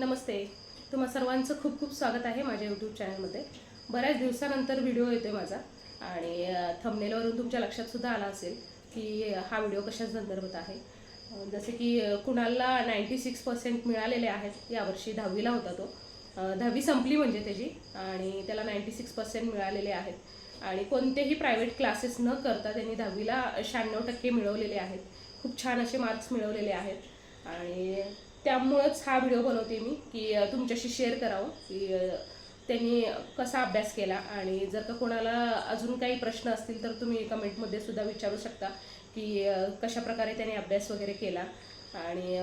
नमस्ते. तुम्हा सर्वांचं खूप खूप स्वागत आहे माझ्या यूट्यूब चॅनलमध्ये बऱ्याच दिवसानंतर व्हिडिओ येतोय माझा आणि थंबनेलवरून तुमच्या लक्षातसुद्धा आला असेल की हा व्हिडिओ कशा संदर्भात आहे. जसे की कुणाला नाईंटी सिक्स पर्सेंट मिळालेले आहेत यावर्षी दहावीला होता तो. दहावी संपली म्हणजे त्याची आणि त्याला नाईंटी सिक्स पर्सेंट मिळालेले आहेत. आणि कोणतेही प्रायव्हेट क्लासेस न करता त्यांनी दहावीला शहाण्णव टक्के मिळवलेले आहेत. खूप छान असे मार्क्स मिळवलेले आहेत. आणि त्यामुळंच हा व्हिडिओ बनवते मी की तुमच्याशी शेअर करावं की त्यांनी कसा अभ्यास केला आणि जर का कोणाला अजून काही प्रश्न असतील तर तुम्ही कमेंटमध्ये सुद्धा विचारू शकता की कशाप्रकारे त्याने अभ्यास वगैरे केला. आणि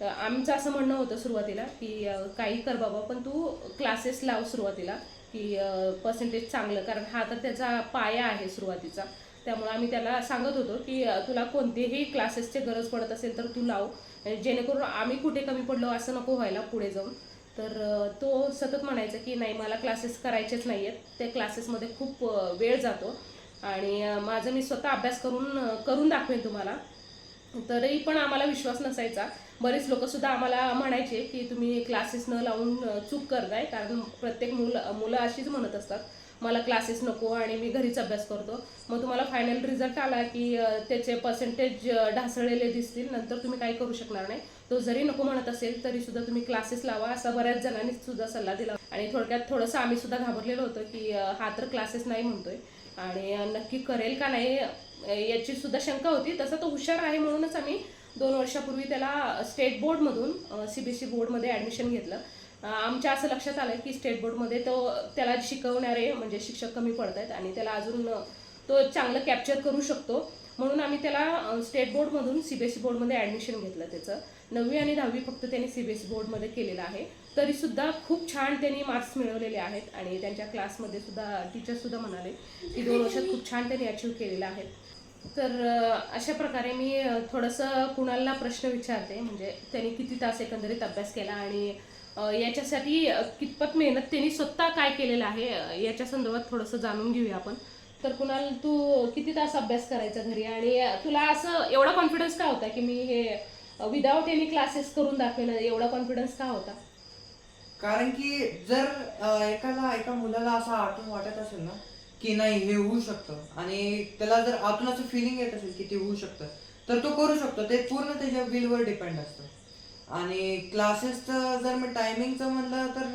आमचं असं म्हणणं होतं सुरुवातीला की काही कर बाबा पण तू क्लासेस लाव सुरुवातीला की पर्सेंटेज चांगलं कारण हा तर त्याचा पाया आहे सुरुवातीचा. त्यामुळे आम्ही त्याला सांगत होतो की तुला कोणतेही क्लासेसची गरज पडत असेल तर तू लाव. जेणेकरून आम्ही कुठे कमी पडलो असं नको व्हायला पुढे जाऊन. तर तो सतत म्हणायचा की नाही मला क्लासेस करायचेच नाही आहेत त्या क्लासेसमध्ये खूप वेळ जातो आणि माझं मी स्वतः अभ्यास करून करून दाखवेन तुम्हाला. तरी पण आम्हाला विश्वास नसायचा. बरेच लोकंसुद्धा आम्हाला म्हणायचे की तुम्ही क्लासेस न लावून चूक करताय. कारण प्रत्येक मुलं मुलं अशीच म्हणत असतात. मला क्लासेस नको आणि मी घरीच अभ्यास करतो. मग तुम्हाला फायनल रिझल्ट आला की त्याचे पर्सेंटेज ढासळलेले दिसतील नंतर तुम्ही काही करू शकणार नाही. तो जरी नको म्हणत असेल तरी सुद्धा तुम्ही क्लासेस लावा असा बऱ्याच जणांनी सुद्धा सल्ला दिला. आणि थोडक्यात थोडंसं आम्ही सुद्धा घाबरलेलो होतो की हा तर क्लासेस नाही म्हणतोय. आणि नक्की करेल का नाही याची सुद्धा शंका होती. तसं तो हुशार आहे म्हणूनच आम्ही दोन वर्षापूर्वी त्याला स्टेट बोर्डमधून सी बी एस सी बोर्डमध्ये ॲडमिशन घेतलं. आमच्या असं लक्षात आलं की स्टेट बोर्डमध्ये तो त्याला शिकवणारे म्हणजे शिक्षक कमी पडत आहेत आणि त्याला अजून तो चांगलं कॅप्चर करू शकतो. म्हणून आम्ही त्याला स्टेट बोर्डमधून सी बी एस ई बोर्डमध्ये ॲडमिशन घेतलं त्याचं. नववी आणि दहावी फक्त त्यांनी सी बी एस ई बोर्डमध्ये केलेलं आहे. तरीसुद्धा खूप छान त्यांनी मार्क्स मिळवलेले आहेत आणि त्यांच्या क्लासमध्ये सुद्धा टीचरसुद्धा म्हणाले की दोन वर्षात खूप छान त्यांनी अचीव केलेलं आहे. तर अशा प्रकारे मी थोडंसं कुणाला प्रश्न विचारते म्हणजे त्यांनी किती तास एकंदरीत अभ्यास केला आणि याच्यासाठी कितपत मेहनत त्यांनी स्वतः काय केलेलं आहे याच्या संदर्भात थोडंसं जाणून घेऊया आपण. तर कुणाल तू किती तास अभ्यास करायचा घरी? आणि तुला असं एवढा कॉन्फिडन्स का होता की मी हे विदाऊट एनी क्लासेस करून दाखवेन एवढा कॉन्फिडन्स का होता? कारण की जर एकाला एका मुलाला असं आतून वाटत असेल ना की नाही हे होऊ शकतं. आणि त्याला जर आतून असं फिलिंग येत असेल की ते होऊ शकतं तर तो करू शकतो. ते पूर्ण त्याच्या विलवर डिपेंड असतं. आणि क्लासेसचं जर मी टायमिंगचं म्हणलं तर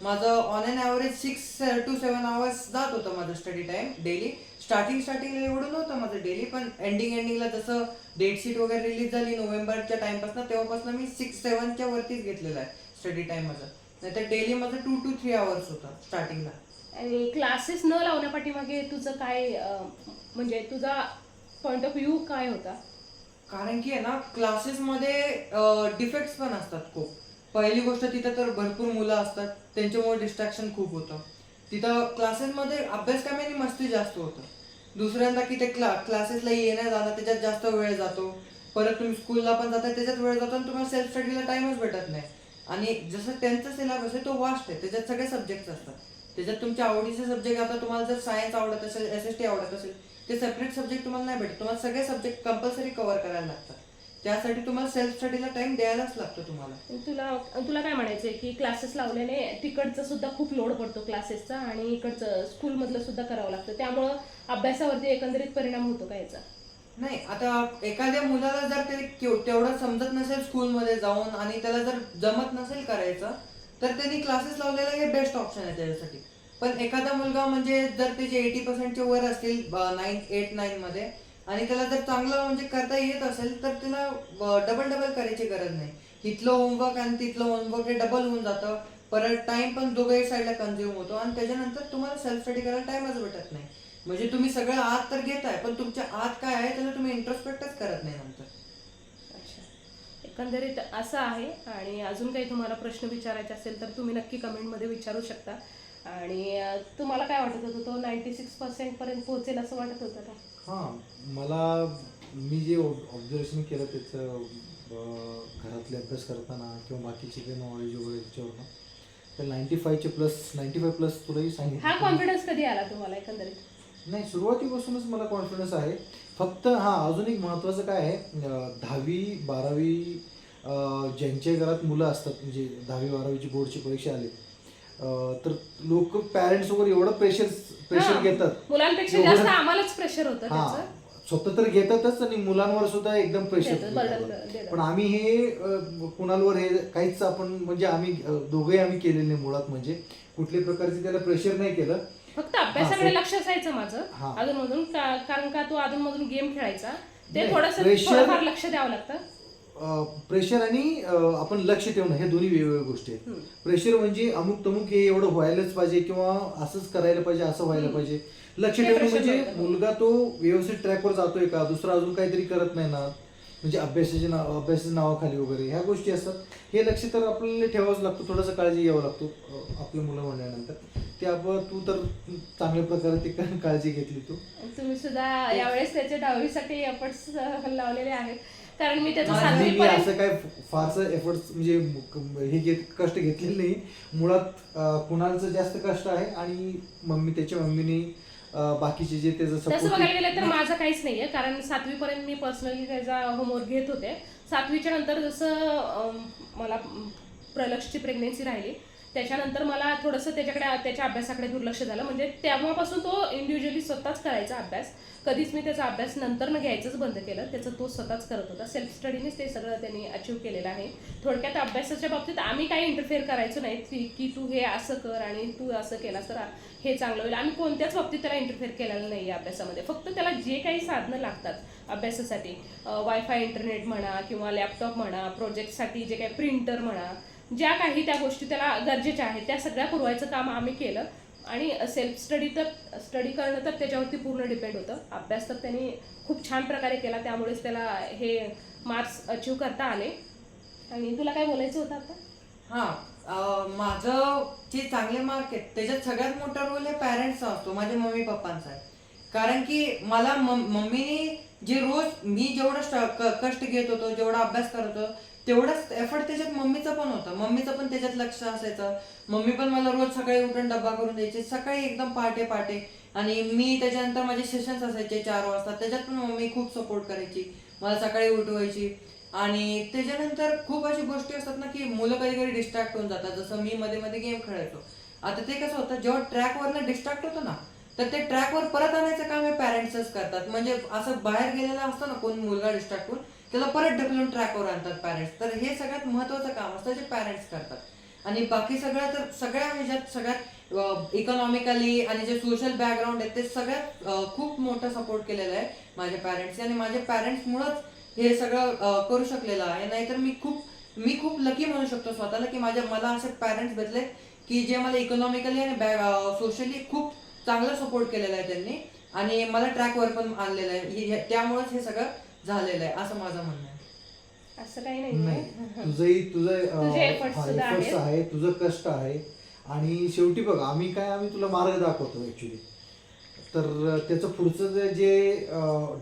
माझं on an average six two seven hours जात होतं माझं स्टडी टाइम डेली स्टार्टिंग स्टार्टिंगला एवढं नव्हतं माझं डेली पण एंडिंग एंडिंगला जसं डेटशीट वगैरे रिलीज झाली नोव्हेंबरच्या टाईमपासून तेव्हापासून मी सिक्स सेवनच्या वरतीच घेतलेलं आहे स्टडी टाइम माझं. नाहीतर डेली माझं टू टू थ्री आवर्स होतं स्टार्टिंगला आणि क्लासेस न लावण्यापाठीमागे तुझं काय म्हणजे तुझा पॉईंट ऑफ व्ह्यू काय होता? कारण की आहे ना क्लासेसमध्ये डिफेक्ट्स पण असतात खूप. पहिली गोष्ट तिथं तर भरपूर मुलं असतात त्यांच्यामुळे डिस्ट्रॅक्शन खूप होतं. तिथं क्लासेसमध्ये अभ्यासक्रमाने मस्ती जास्त होतं. दुसऱ्यांदा की ते क्ला क्लासेसला येण्या जाणं त्याच्यात जास्त वेळ जातो. परत तुम्ही स्कूलला पण जाता त्याच्यात वेळ जातो आणि तुम्हाला सेल्फ स्टडीला टाइमच भेटत नाही. आणि जसं त्यांचा सिलेबस आहे तो वास्ट आहे. त्याच्यात सगळे सब्जेक्ट असतात. त्याच्यात तुमच्या आवडीचे सब्जेक्ट आता तुम्हाला जर सायन्स आवडत असेल एस एस टी आवडत असेल ते सेपरेट सब्जेक्ट तुम्हाला नाही भेटत. तुम्हाला सगळे सब्जेक्ट कंपल्सरी कव्हर करायला लागतात. त्यासाठी तुम्हाला सेल्फ स्टडीला टाइम द्यायलाच लागतो तुम्हाला. तुला तुला काय म्हणायचंय की क्लासेस लावल्याने तिकडचं सुद्धा खूप लोड पडतो क्लासेसचा आणि इकडचं स्कूलमधलं सुद्धा करावं लागतं. त्यामुळं अभ्यासावरती एकंदरीत परिणाम होतो का याचा? नाही आता एखाद्या मुलाला जर ते तेवढं समजत नसेल स्कूलमध्ये जाऊन आणि त्याला जर जमत नसेल करायचं तर त्यांनी क्लासेस लावलेलं हे बेस्ट ऑप्शन आहे त्याच्यासाठी. पण एखादा मुलगा म्हणजे जर त्याचे एटी पर्सेंटचे वर असतील नाईन एट नाईन मध्ये आणि त्याला जर चांगलं म्हणजे करता येत असेल तर त्याला डबल डबल करायची गरज नाही. इथलं होमवर्क आणि तिथलं होमवर्क हे डबल होऊन जातं. परत टाइम पण दोघे साईडला कन्झ्युम होतो. आणि त्याच्यानंतर तुम्हाला सेल्फ स्टडी करायला टाइमच भेटत नाही. म्हणजे तुम्ही सगळं आत तर घेताय पण तुमच्या आत काय आहे त्याला तुम्ही इंट्रोस्पेक्टच करत नाही नंतर. अच्छा. एकंदरीत असं आहे. आणि अजून काही तुम्हाला प्रश्न विचारायचे असेल तर तुम्ही नक्की कमेंटमध्ये विचारू शकता. आणि तुम्हाला काय वाटत होतं? तो नाईन्टी सिक्स पर्सेंटपर्यंत पोहोचेल असं वाटत होतं का? हां मला मी जे ऑब्झर्वेशन केलं त्याचं घरातले अभ्यास करताना किंवा बाकीचे काही नॉलेज वगैरे त्याच्यावरनं तर नाईन्टी फायचे प्लस नाईन्टी फाय प्लस तुलाही हा सांगितलं कॉन्फिडन्स कधी आला तुम्हाला एकंदरीत? नाही सुरुवातीपासूनच मला कॉन्फिडन्स आहे. फक्त हां अजून एक महत्त्वाचं काय आहे? दहावी बारावी ज्यांच्या घरात मुलं असतात म्हणजे दहावी बारावीची बोर्डची परीक्षा आली तर लोक पॅरेंट्स वगैरे एवढं प्रेशर प्रेशर. घेतात मुलांपेक्षा एवढं- जास्त आम्हालाच प्रेशर होतं हा त्याचं स्वतः तर घेतातच आणि मुलांवर सुद्धा एकदम प्रेशर देतात, burden देतात. पण आम्ही हे अं, कुणालवर हे काहीच आपण म्हणजे आम्ही अं, दोघंही आम्ही केलेले नाही मुळात म्हणजे कुठल्याही प्रकारचे त्याला प्रेशर नाही केलं फक्त अभ्यासाकडे लक्ष असायचं माझं हा. अधून मधून कारण का तू अधून मधून गेम खेळायचा ते नाही, थोडस pressure- थोडंफार लक्ष द्यावं लागतं प्रेशर आणि आपण लक्ष ठेवणं हे दोन्ही वेगवेगळ्या गोष्टी आहेत. प्रेशर म्हणजे अमुक तमुक हे एवढं व्हायलाच पाहिजे किंवा असंच करायला पाहिजे असं व्हायला. पाहिजे. लक्ष ठेवणं म्हणजे. मुलगा तो व्यवस्थित ट्रॅकवर जातोय का? दुसरा अजून काहीतरी करत नाही ना? म्हणजे अभ्यासाच्या नाव अभ्यासाच्या नावाखाली वगैरे ह्या गोष्टी असतात. हे लक्ष तर आपल्याला ठेवावंच लागतं थोडंसं काळजी घ्यावं लागतो आपली मुलं म्हणल्यानंतर. ते आपण तू तर चांगल्या प्रकारे ती काळजी घेतली तू. तुम्ही सुद्धा यावेळेस त्याच्या दहावीसाठी एफर्ट्स लावलेले आहेत. कारण मी त्याचं नाही, मी पर्यंत असं काय फारसं एफर्ट्स म्हणजे हे घेत कष्ट घेतलेले नाही. मुळात अं, कुणालचं जास्त कष्ट आहे आणि मम्मी त्याच्या मम्मीने अं, बाकीचे जे त्याचं तसं बघायला गेलं तर माझं काहीच नाहीये. कारण सातवी पर्यंत मी पर्सनली त्याचा होमवर्क घेत होते. सातवीच्या नंतर जसं अं, मला प्रलक्षची प्रेग्नेन्सी राहिली त्याच्यानंतर मला थोडंसं त्याच्याकडे त्याच्या अभ्यासाकडे दुर्लक्ष झालं. म्हणजे तेव्हापासून तो इंडिव्हिज्युअली स्वतःच करायचा अभ्यास. कधीच मी त्याचा अभ्यास नंतर न घ्यायचंच बंद केलं. त्याचं तो स्वतःच करत होता. सेल्फ स्टडीनेच ते सगळं त्यांनी अचीव केलेलं आहे. थोडक्यात अभ्यासाच्या बाबतीत आम्ही काही इंटरफेअर करायचो नाही की की तू हे असं कर आणि तू असं केलास तर हे चांगलं होईल. आम्ही कोणत्याच बाबतीत त्याला इंटरफेअर केलेलं नाही आहे अभ्यासामध्ये. फक्त त्याला जे काही साधनं लागतात अभ्यासासाठी वायफाय इंटरनेट म्हणा किंवा लॅपटॉप म्हणा प्रोजेक्टसाठी जे काही प्रिंटर म्हणा ज्या काही त्या गोष्टी त्याला गरजेच्या आहेत त्या सगळ्या पुरवायचं काम आम्ही केलं. आणि सेल्फ स्टडी तर स्टडी करणं तर त्याच्यावरती पूर्ण डिपेंड होतं. अभ्यास तर त्यांनी खूप छान प्रकारे केला त्यामुळेच त्याला हे मार्क्स अचीव करता आले. आणि तुला काय बोलायचं होतं आता? हा माझं जे चांगले मार्क आहेत त्याच्यात सगळ्यात मोठा रोल हे पॅरेंट्सचा असतो माझ्या मम्मी पप्पांचा आहे. कारण की मला मम्मीने जे रोज मी जेवढं कष्ट घेत होतो जेवढा अभ्यास करत होतो तेवढाच एफर्ट त्याच्यात मम्मीचा पण होता. मम्मीचं पण त्याच्यात लक्ष असायचं. मम्मी पण मला रोज सकाळी उठून डब्बा करून द्यायची. सकाळी एकदम पहाटे पहाटे. आणि मी त्याच्यानंतर माझे सेशन्स असायचे चार वाजता. त्याच्यात पण मम्मी खूप सपोर्ट करायची. मला सकाळी उठवायची. आणि त्याच्यानंतर खूप अशी गोष्टी असतात ना की मुलं कधी कधी डिस्ट्रॅक्ट होऊन जातात. जसं मी मध्ये मध्ये गेम खेळायचो. आता ते कसं होतं जेव्हा ट्रॅकवरनं डिस्ट्रॅक्ट होतं ना तर ते ट्रॅकवर परत आणायचं काम हे पॅरेंट्सच करतात. म्हणजे असं बाहेर गेलेला असतो ना कोण मुलगा डिस्ट्रॅक्ट होऊन त्याला परत ढकलून ट्रॅकवर आणतात पॅरेंट्स तर हे सगळ्यात महत्वाचं काम असतं जे पॅरेंट्स करतात. आणि बाकी सगळं तर सगळ्या ह्याच्यात सगळ्यात इकॉनॉमिकली आणि जे सोशल बॅकग्राऊंड आहे ते सगळ्यात खूप मोठा सपोर्ट केलेला आहे माझ्या पॅरेंट्सने आणि माझ्या पॅरेंट्समुळंच हे सगळं करू शकलेलं आहे. नाहीतर मी खूप मी खूप लकी म्हणू शकतो स्वतःला की माझ्या मला असे पॅरेंट्स भेटले की जे मला इकॉनॉमिकली आणि सोशली खूप चांगला सपोर्ट केलेला आहे त्यांनी. आणि मला ट्रॅकवर पण आणलेलं आहे. त्यामुळेच हे सगळं झालेलं आहे असं माझं म्हणणं आहे. असं काही नाही. तुझंही तुझं अं, तुझे efforts हा, सुद्धा efforts आहेत. आहे तुझं कष्ट आहे. आणि शेवटी बघ आम्ही काय आम्ही तुला मार्ग दाखवतो ऍक्च्युली तर अं, त्याचं पुढचं जे- जे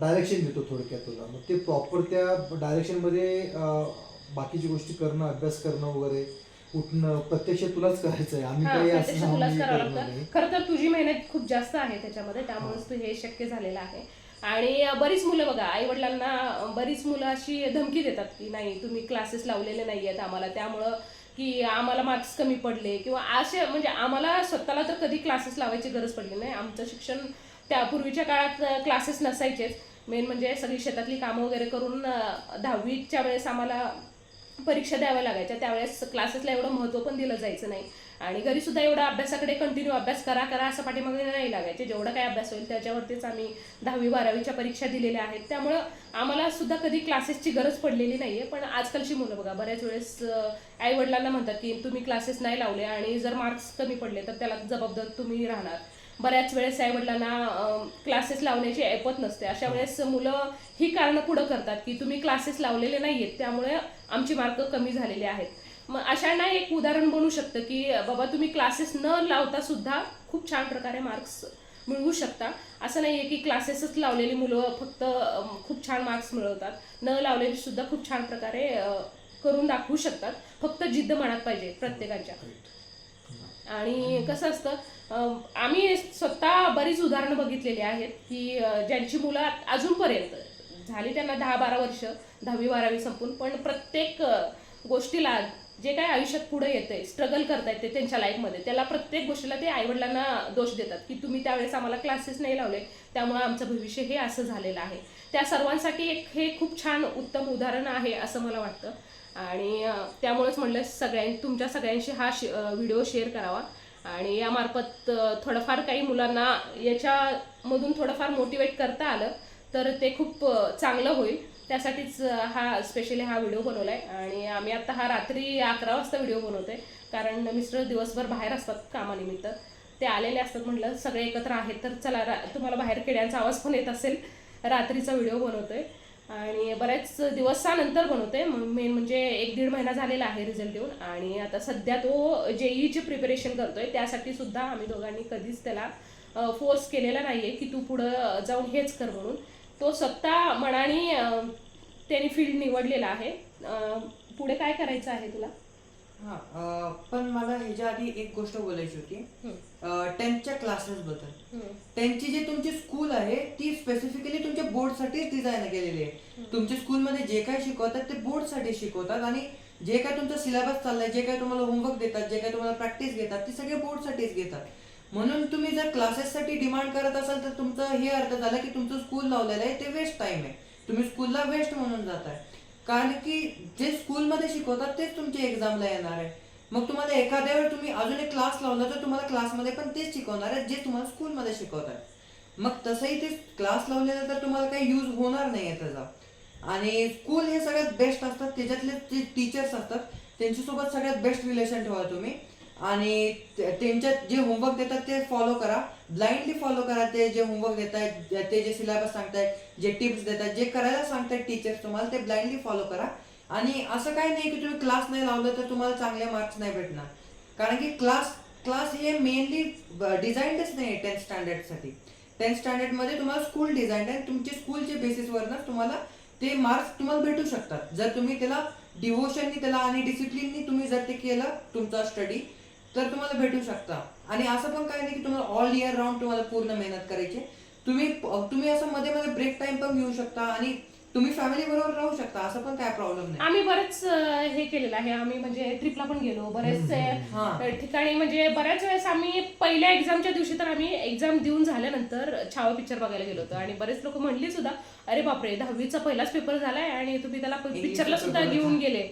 डायरेक्शन देतो थोडक्यात तुला मग ते प्रॉपर त्या डायरेक्शनमध्ये बाकीची गोष्टी करणं अभ्यास करणं वगैरे उठणं प्रत्यक्ष तुलाच करायचं आहे. आम्ही हा, काही प्रत्यक्ष असं तुलाच आम्ही करावं करणार लागतं. नाही. खरं तर तुझी मेहनत खूप जास्त आहे त्याच्यामध्ये त्यामुळेच तू हे शक्य झालेलं आहे. आणि बरीच मुलं बघा आई वडिलांना बरीच मुलं अशी धमकी देतात की नाही तुम्ही क्लासेस लावलेले नाही आहेत आम्हाला. त्यामुळं की आम्हाला मार्क्स कमी पडले किंवा असे म्हणजे आम्हाला स्वतःला तर कधी क्लासेस लावायची गरज पडली नाही. आमचं शिक्षण त्या पूर्वीच्या काळात क्लासेस नसायचेच. मेन म्हणजे सगळी शेतातली कामं वगैरे करून दहावीच्या वेळेस आम्हाला परीक्षा द्याव्या लागायच्या. त्यावेळेस क्लासेसला एवढं महत्त्व पण दिलं जायचं नाही. आणि घरीसुद्धा एवढा अभ्यासाकडे कंटिन्यू अभ्यास करा करा असं पाठीमागे नाही लागायचे. जेवढा काही अभ्यास होईल त्याच्यावरतीच आम्ही दहावी बारावीच्या परीक्षा दिलेल्या आहेत. त्यामुळं आम्हाला सुद्धा कधी क्लासेसची गरज पडलेली नाही आहे पण आजकालची मुलं बघा बऱ्याच वेळेस आईवडिलांना म्हणतात की तुम्ही क्लासेस नाही लावले आणि जर मार्क्स कमी पडले तर त्याला जबाबदार तुम्ही राहणार. बऱ्याच वेळेस आई वडिलांना क्लासेस लावण्याची ऐपत नसते. अशा वेळेस मुलं ही कारणं पुढं करतात की तुम्ही क्लासेस लावलेले नाहीयेत त्यामुळे आमची मार्क कमी झालेले आहेत. मग अशांना एक उदाहरण बनू शकतं की बाबा तुम्ही क्लासेस न लावता सुद्धा खूप छान प्रकारे मार्क्स मिळवू शकता. असं नाही आहे की क्लासेसच लावलेली मुलं फक्त खूप छान मार्क्स मिळवतात. न लावलेली सुद्धा खूप छान प्रकारे करून दाखवू शकतात. फक्त जिद्द मनात पाहिजे प्रत्येकाच्या. आणि कसं असतं आम्ही स्वतः बरीच उदाहरणं बघितलेली आहेत की ज्यांची मुलं अजूनपर्यंत झाली त्यांना दहा बारा वर्ष दहावी बारावी संपून पण प्रत्येक गोष्टीला जे काय आयुष्यात पुढे येतंय स्ट्रगल करता येते त्यांच्या लाईफमध्ये त्याला प्रत्येक गोष्टीला ते आईवडिलांना दोष देतात की तुम्ही त्यावेळेस आम्हाला क्लासेस नाही लावले त्यामुळे आमचं भविष्य हे असं झालेलं आहे. त्या सर्वांसाठी एक हे खूप छान उत्तम उदाहरण आहे असं मला वाटतं. आणि त्यामुळेच म्हणलं सगळ्यां तुमच्या सगळ्यांशी हा शे व्हिडिओ शेअर करावा. आणि यामार्फत थोडंफार काही मुलांना याच्यामधून थोडंफार मोटिवेट करता आलं तर ते खूप चांगलं होईल. त्यासाठीच हा स्पेशली हा व्हिडिओ बनवला आहे आणि आम्ही आता हा रात्री अकरा वाजता व्हिडिओ बनवतो आहे कारण मिस्टर दिवसभर बाहेर असतात कामानिमित्त. ते आलेले असतात म्हटलं सगळे एकत्र आहेत तर चला रा तुम्हाला बाहेर खेड्यांचा आवाज पण येत असेल. रात्रीचा व्हिडिओ बनवतो आहे आणि बऱ्याच दिवसानंतर बनवते मेन म्हणजे एक दीड महिना झालेला आहे रिझल्ट येऊन. आणि आता सध्या तो जे ईची प्रिपरेशन करतोय. त्यासाठी सुद्धा आम्ही दोघांनी कधीच त्याला फोर्स केलेला नाही आहे की तू पुढं जाऊन हेच कर म्हणून. तो स्वतः मनाने अं, त्याने फील्ड निवडलेला आहे. पुढे काय करायचं आहे तुला? हा पण मला ह्याच्या आधी एक गोष्ट बोलायची होती. टेन्थच्या क्लासेस बद्दल त्यांची जी तुमची स्कूल आहे ती स्पेसिफिकली तुमच्या बोर्डसाठीच डिझाईन केलेली आहे. तुमच्या स्कूलमध्ये जे काय शिकवतात ते बोर्डसाठी शिकवतात आणि जे काय तुमचा सिलेबस चाललाय जे काय तुम्हाला होमवर्क देतात जे काय तुम्हाला प्रॅक्टिस घेतात ते सगळे बोर्डसाठीच घेतात. म्हणून तुम्ही जर क्लासेससाठी डिमांड करत असाल तर तुमचं हे अर्थ झालं की तुमचं स्कूल लावलेलं आहे ते वेस्ट टाइम आहे. तुम्ही स्कूलला वेस्ट म्हणून जाताय. कारण की जे स्कूलमध्ये शिकवतात तेच तुमच्या एक्झामला येणार आहे. मग तुम्हाला एखाद्या वेळ तुम्ही अजून एक क्लास लावला तर तुम्हाला क्लासमध्ये पण तेच शिकवणार आहे जे तुम्हाला स्कूलमध्ये शिकवतात. मग तसंही ते क्लास लावलेलं तर तुम्हाला काही यूज होणार नाही आहे त्याचा. आणि स्कूल हे सगळ्यात बेस्ट असतात. त्याच्यातले जे टीचर्स असतात त्यांच्यासोबत सगळ्यात बेस्ट रिलेशन ठेवा तुम्ही. आणि त्यांच्यात जे होमवर्क देतात ते फॉलो करा. ब्लाइंडली फॉलो करा ते जे होमवर्क देत आहेत ते जे सिलेबस सांगतायत जे टिप्स देतात जे करायला सांगतायत टीचर्स तुम्हाला ते ब्लाइंडली फॉलो करा. आणि असं काही नाही की तुम्ही क्लास नाही लावलं तर तुम्हाला चांगले मार्क्स नाही भेटणार. कारण की क्लास क्लास हे मेनली डिझाईनच नाही टेन्थ स्टँडर्डसाठी टेन्थ स्टँडर्डमध्ये तुम्हाला स्कूल डिझाईन आहे. तुमचे स्कूलच्या बेसिसवरनं तुम्हाला ते मार्क्स तुम्हाला भेटू शकतात. जर तुम्ही त्याला डिवोशननी त्याला आणि डिसिप्लिननी तुम्ही जर ते केलं तुमचा स्टडी तर तुम्हाला भेटू शकता. आणि असं पण काही नाही की तुम्हाला ऑल इयर राऊंड तुम्हाला पूर्ण मेहनत करायची. तुम्ही तुम्ही असं मध्ये मध्ये ब्रेक टाइम पण घेऊ शकता आणि तुम्ही फॅमिली बरोबर राहू शकता. असं पण काय प्रॉब्लेम नाही. आम्ही बरेच हे केलेलं आहे. आम्ही म्हणजे ट्रिपला पण गेलो. बरेच ठिकाणी म्हणजे बऱ्याच वेळेस आम्ही पहिल्या एक्झामच्या दिवशी तर आम्ही एक्झाम देऊन झाल्यानंतर छावा पिक्चर बघायला गेलो होतो. आणि बरेच लोक म्हणली सुद्धा अरे बापरे दहावीचा पहिलाच पेपर झालाय आणि तुम्ही त्याला पिक्चरला सुद्धा घेऊन गेले.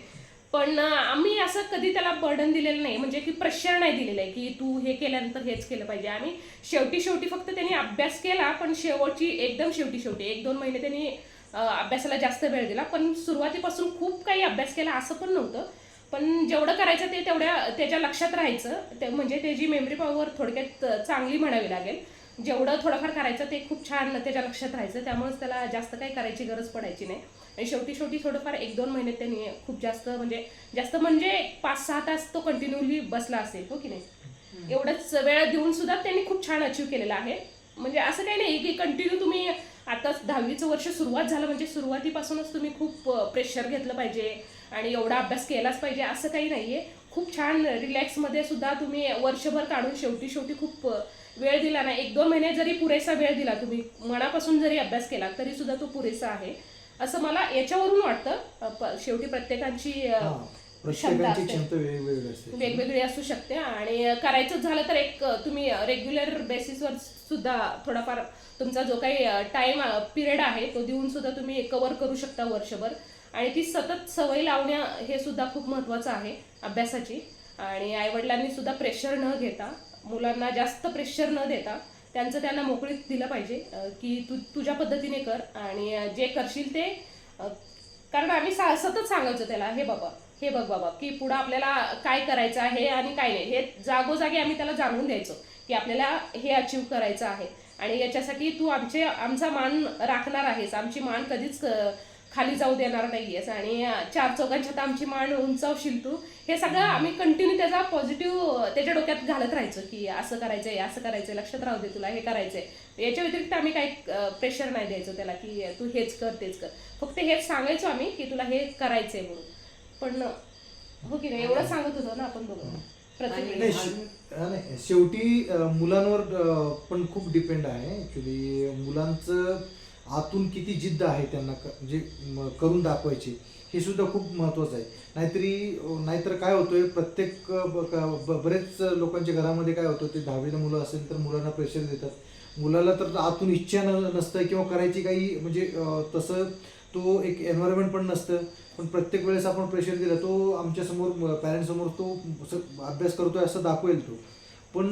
पण आम्ही असं कधी त्याला बर्डन दिलेलं नाही. म्हणजे की प्रेशर नाही दिलेलं आहे की तू हे केल्यानंतर हेच केलं पाहिजे. आम्ही शेवटी शेवटी फक्त त्यांनी अभ्यास केला पण शेवटची एकदम शेवटी शेवटी एक दोन महिने त्यांनी अभ्यासाला जास्त वेळ दिला. पण सुरुवातीपासून खूप काही अभ्यास केला असं पण नव्हतं. पण जेवढं करायचं ते तेवढ्या त्याच्या लक्षात राहायचं. ते म्हणजे त्याची मेमरी पॉवर थोडक्यात चांगली म्हणावी लागेल. जेवढं थोडंफार करायचं ते खूप छान त्याच्या लक्षात राहायचं. त्यामुळेच त्याला जास्त काही करायची गरज पडायची नाही. आणि शेवटी शेवटी थोडंफार एक दोन महिने त्यांनी खूप जास्त म्हणजे जास्त म्हणजे पाच सहा तास तो कंटिन्युअली बसला असेल हो की नाही? एवढंच वेळ देऊन सुद्धा त्यांनी खूप छान अचीव केलेलं आहे. म्हणजे असं काही नाही की कंटिन्यू तुम्ही आता दहावीचं वर्ष सुरुवात झालं म्हणजे सुरुवातीपासूनच तुम्ही खूप प्रेशर घेतलं पाहिजे आणि एवढा अभ्यास केलाच पाहिजे असं काही नाहीये. खूप छान रिलॅक्समध्ये सुद्धा तुम्ही वर्षभर काढून शेवटी शेवटी खूप वेळ दिला ना. एक दोन महिने जरी पुरेसा वेळ दिला तुम्ही मनापासून जरी अभ्यास केला तरी सुद्धा तो पुरेसा आहे. असं मला याच्यावरून वाटतं. प- शेवटी प्रत्येकांची अ, हा प्रत्येकाची असते. क्षमता वेगवेगळी असते. वेगवेगळी असू शकते आणि करायचं झालं तर एक तुम्ही रेग्युलर बेसिसवर सुद्धा थोडाफार तुमचा जो काही टाइम पिरियड आहे तो देऊन सुद्धा तुम्ही कव्हर करू शकता वर्षभर. आणि ती सतत सवय लावण्या हे सुद्धा खूप महत्त्वाचं आहे अभ्यासाची. आणि आईवडिलांनी सुद्धा प्रेशर न घेता मुलांना जास्त प्रेशर न देता त्यांचं त्यांना मोकळीत दिलं पाहिजे की तू तुझ्या पद्धतीने कर आणि जे करशील ते कारण आम्ही सा सतत सांगायचो त्याला हे बाबा हे बघ बाबा की पुढं आपल्याला काय करायचं आहे आणि काय नाही. हे जागोजागी आम्ही त्याला जाणून द्यायचो की आपल्याला हे अचीव करायचं आहे. आणि याच्यासाठी तू आमचे आमचा मान राखणार आहेस. आमची मान कधीच खाली जाऊ देणार नाहीयेस. आणि अं, चार चौघांच्यात आमची मान उंचावशील तू. हे सगळं आम्ही कंटिन्यू त्याचा पॉझिटिव्ह त्याच्या डोक्यात घालत राहायचो की असं करायचंय असं करायचंय लक्षात राहू दे तुला हे करायचंय. याच्या व्यतिरिक्त आम्ही काही प्रेशर नाही द्यायचो त्याला की तू हेच कर तेच कर. फक्त हेच सांगायचो आम्ही की तुला हे करायचंय म्हणून. पण हो की नाही एवढं सांगत होतो ना आपण दोघं. आणि-. नाही नाही शेवटी मुलांवर पण खूप डिपेंड आहे. ऍक्च्युली मुलांचं आतून किती जिद्द आहे त्यांना क- म- करून दाखवायची हे सुद्धा खूप महत्त्वाचं आहे. नाहीतरी नाहीतर काय होतोय प्रत्येक बरेच लोकांच्या घरामध्ये काय होतं ते दहावीला मुलं असेल तर मुलांना प्रेशर देतात. मुलाला तर आतून इच्छा न नसतं किंवा करायची काही म्हणजे तसं तो एक एन्व्हायरमेंट पण नसतं. पण प्रत्येक वेळेस आपण प्रेशर दिला तो आमच्यासमोर पॅरेंट्ससमोर तो अभ्यास करतोय असं दाखवेल तो. पण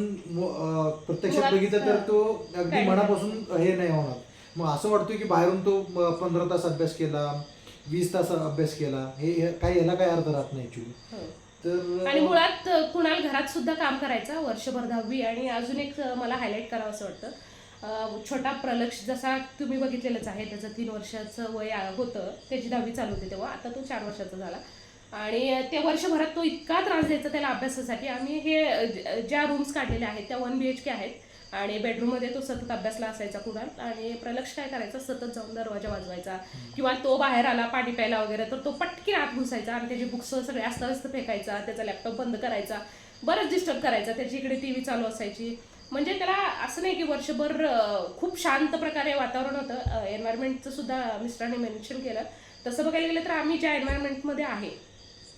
प्रत्यक्षात बघितलं तर तो अगदी मनापासून हे नाही होणार. मग असं वाटतं की बाहेरून तो पंधरा तास अभ्यास केला वीस तास अभ्यास केला हे काही याला काही अर्थ राहत नाही ऍक्च्युली हो. तर आणि मुळात कुणाल घरात सुद्धा काम करायचा वर्षभर दहावी आणि अजून एक मला हायलाईट करावं असं वाटतं. छोटा प्रलक्ष जसा तुम्ही बघितलेलंच आहे त्याचं तीन वर्षाचं वय होतं त्याची दहावी चालू होती तेव्हा आता तो चार वर्षाचा झाला. आणि त्या वर्षभरात तो इतका त्रास द्यायचा त्याला अभ्यासासाठी. आम्ही हे ज्या रूम्स काढलेल्या आहेत त्या वन बी एच के आहेत आणि बेडरूममध्ये तो सतत अभ्यासला असायचा कुणाल आणि प्रलक्ष काय करायचा? सतत जाऊन दरवाजा वाजवायचा. किंवा तो बाहेर आला पाणी प्यायला वगैरे तर तो पटकी आत घुसायचा आणि त्याचे बुक्स सगळे अस्ताव्यस्त फेकायचा त्याचा लॅपटॉप बंद करायचा. बरंच डिस्टर्ब करायचा. त्याची इकडे टी व्ही चालू असायची. म्हणजे त्याला असं नाही की वर्षभर खूप शांत प्रकारे वातावरण होतं. एन्व्हायरमेंटचं सुद्धा मिस्टरांनी मेन्शन केलं. तसं बघायला गेलं तर आम्ही ज्या एन्व्हायरमेंटमध्ये आहे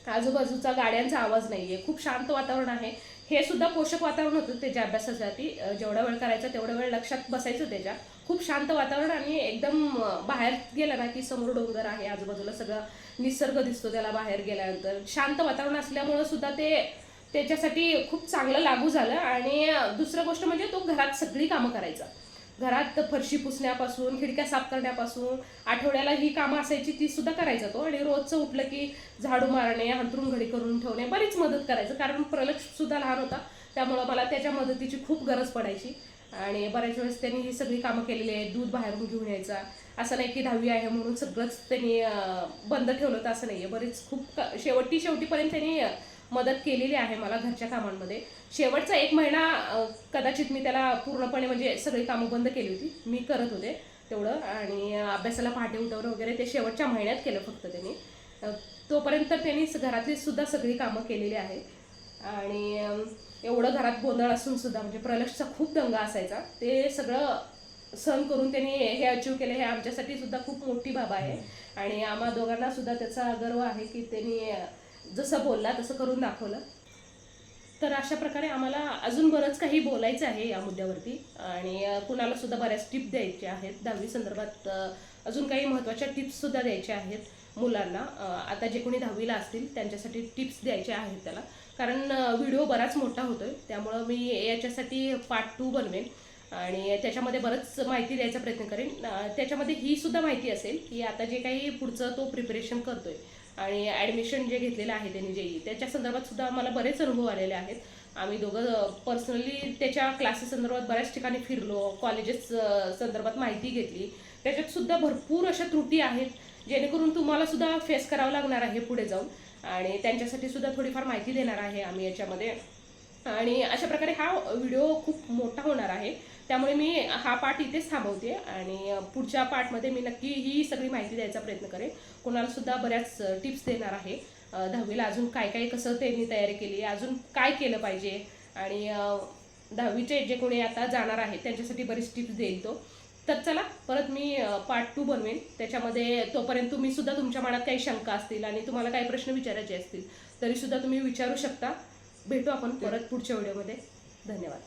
आजूबाजूचा गाड्यांचा आवाज नाहीये. खूप शांत वातावरण आहे. हे सुद्धा पोषक वातावरण होतं त्याच्या अभ्यासासाठी. जेवढा वेळ करायचा तेवढा वेळ लक्षात बसायचं त्याच्या. खूप शांत वातावरण आणि एकदम बाहेर गेलं ना की समोर डोंगर आहे आजूबाजूला सगळं निसर्ग दिसतो त्याला बाहेर गेल्यानंतर. शांत वातावरण असल्यामुळं सुद्धा ते त्याच्यासाठी खूप चांगलं लागू झालं. आणि दुसरं गोष्ट म्हणजे तो घरात सगळी कामं करायचा. घरात फरशी पुसण्यापासून खिडक्या साफ करण्यापासून आठवड्याला ही कामं असायची ती सुद्धा करायचा तो. आणि रोजचं उठलं की झाडू मारणे अंतरून घडी करून ठेवणे बरीच मदत करायचं. कारण प्रलक्ष सुद्धा लहान होता त्यामुळं मला त्याच्या मदतीची खूप गरज पडायची. आणि बऱ्याच वेळेस त्यांनी ही सगळी कामं केलेली आहेत दूध बाहेरून घेऊन यायचा. असं नाही की दहावी आहे म्हणून सगळंच त्यांनी बंद ठेवलं तर असं नाही आहे बरेच खूप शेवटी शेवटीपर्यंत त्यांनी मदत केलेली आहे मला घरच्या कामांमध्ये. शेवटचा एक महिना कदाचित मी त्याला पूर्णपणे म्हणजे सगळी कामं बंद केली होती. मी करत होते तेवढं आणि अभ्यासाला पहाटे उठवणं वगैरे ते शेवटच्या महिन्यात केलं फक्त त्यांनी. तोपर्यंत त्यांनी घरातली सुद्धा सगळी कामं केलेली आहेत. आणि एवढं घरात गोंधळ असून सुद्धा म्हणजे प्रलक्षचा खूप दंगा असायचा. ते सगळं सहन करून त्यांनी हे अचीव केलं. हे आमच्यासाठी सुद्धा खूप मोठी बाब आहे. आणि आम्हा दोघांना सुद्धा त्याचा गर्व आहे की त्यांनी जसं बोलला तसं करून दाखवलं. तर अशा प्रकारे आम्हाला अजून बरंच काही बोलायचं आहे या मुद्द्यावरती. आणि कुणाला सुद्धा बऱ्याच टिप द्यायच्या आहेत. दहावी संदर्भात अजून काही महत्त्वाच्या टिप्ससुद्धा द्यायच्या आहेत मुलांना. आता जे कोणी दहावीला असतील त्यांच्यासाठी टिप्स द्यायच्या आहेत त्याला. कारण व्हिडिओ बराच मोठा होतो आहे त्यामुळं मी याच्यासाठी पार्ट टू बनवेन. आणि त्याच्यामध्ये बरंच माहिती द्यायचा प्रयत्न करेन. त्याच्यामध्ये ही सुद्धा माहिती असेल की आता जे काही पुढचं तो प्रिपरेशन करतोय आणि ॲडमिशन जे घेतलेलं आहे त्यांनी जे त्याच्या संदर्भात सुद्धा आम्हाला बरेच अनुभव आलेले आहेत. आम्ही दोघं पर्सनली त्याच्या क्लासेस संदर्भात बऱ्याच ठिकाणी फिरलो कॉलेजेस संदर्भात माहिती घेतली. त्याच्यात सुद्धा भरपूर अशा त्रुटी आहेत जेणेकरून तुम्हाला सुद्धा फेस करावं लागणार आहे पुढे जाऊन. आणि त्यांच्यासाठी सुद्धा थोडीफार माहिती देणार आहे आम्ही याच्यामध्ये. आणि अशा प्रकारे हा व्हिडिओ खूप मोठा होणार आहे. त्यामुळे मी हा पार्ट इथेच थांबवते आणि पुढच्या पार्टमध्ये मी नक्की ही सगळी माहिती द्यायचा प्रयत्न करेन. कोणालासुद्धा बऱ्याच टिप्स देणार आहे. दहावीला अजून काय काय कसं त्यांनी तयारी केली अजून काय केलं पाहिजे आणि दहावीचे जे कोणी आता जाणार आहेत त्यांच्यासाठी बरीच टिप्स देईल तो. तर चला परत मी पार्ट टू बनवेन. त्याच्यामध्ये तोपर्यंत तुम्ही सुद्धा तुमच्या मनात काही शंका असतील आणि तुम्हाला काही प्रश्न विचारायचे असतील तरीसुद्धा तुम्ही विचारू शकता. भेटू आपण परत पुढच्या व्हिडिओमध्ये. धन्यवाद.